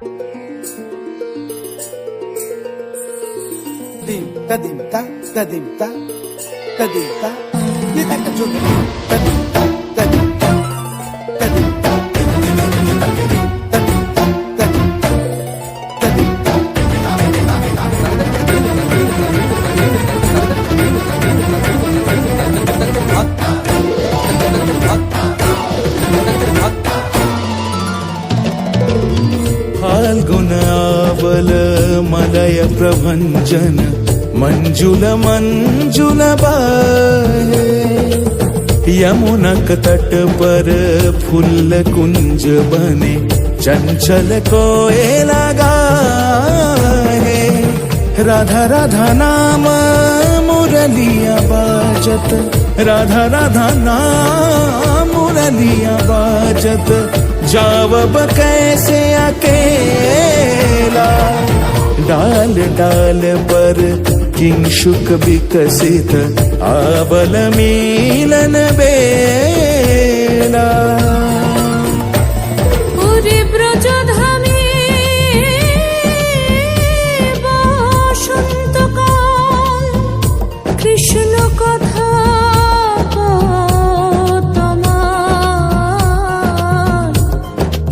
Dim ta dim ta ta dim ta ta dim ta Ni ta ka chun ta మయావల మలయ ప్రభంజన మంజుల మంజుల యమునక తట పర ఫుల్ల కుంజ బనే చంచల కోయలాగా రాధా రాధా నామ మురళియా బాజత రాధా రాధా నామ మురళియా బాజత नाम मुरलिया बाजत जावब कैसे अकेला डाल डाल पर किंशुक विकसित आवल मिलन बेला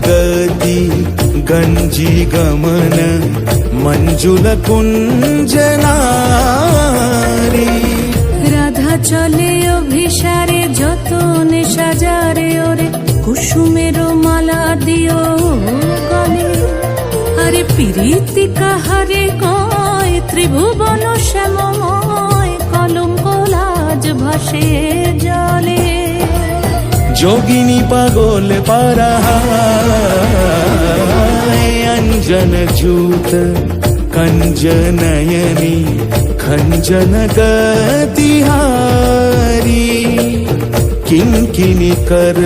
গতি গঞ্জি গমন মঞ্জুল কুঞ্জ নারী রাধা চলে অভিসারে যতনে সাজারে ওরে কুসুমের মালা দিও গলে তাহারে পিরিতি, কাহারে কয়? ত্রিভুবন শ্যামময় কলম কোলাজ ভাসে জলে। যোগিনী পাগল পারাহায় অঞ্জন জূত কঞ্জনয়নী, খঞ্জন গতিহারি। কিঙ্কিনি কর,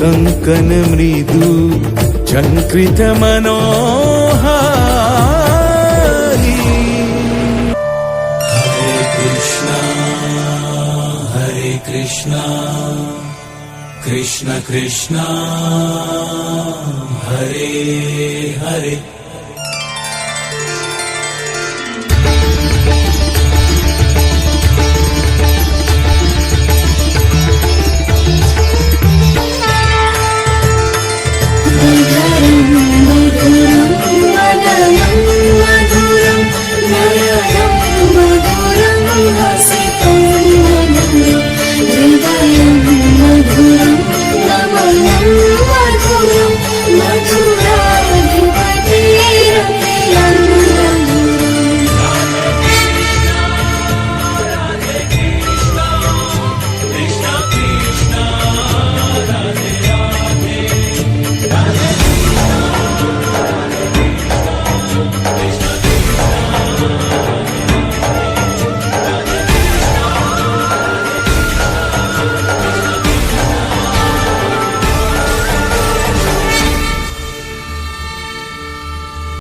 কঙ্কন মৃদু చంకృత మనోహారి. హరే కృష్ణ హరే కృష్ణ కృష్ణ కృష్ణ హరే హరే.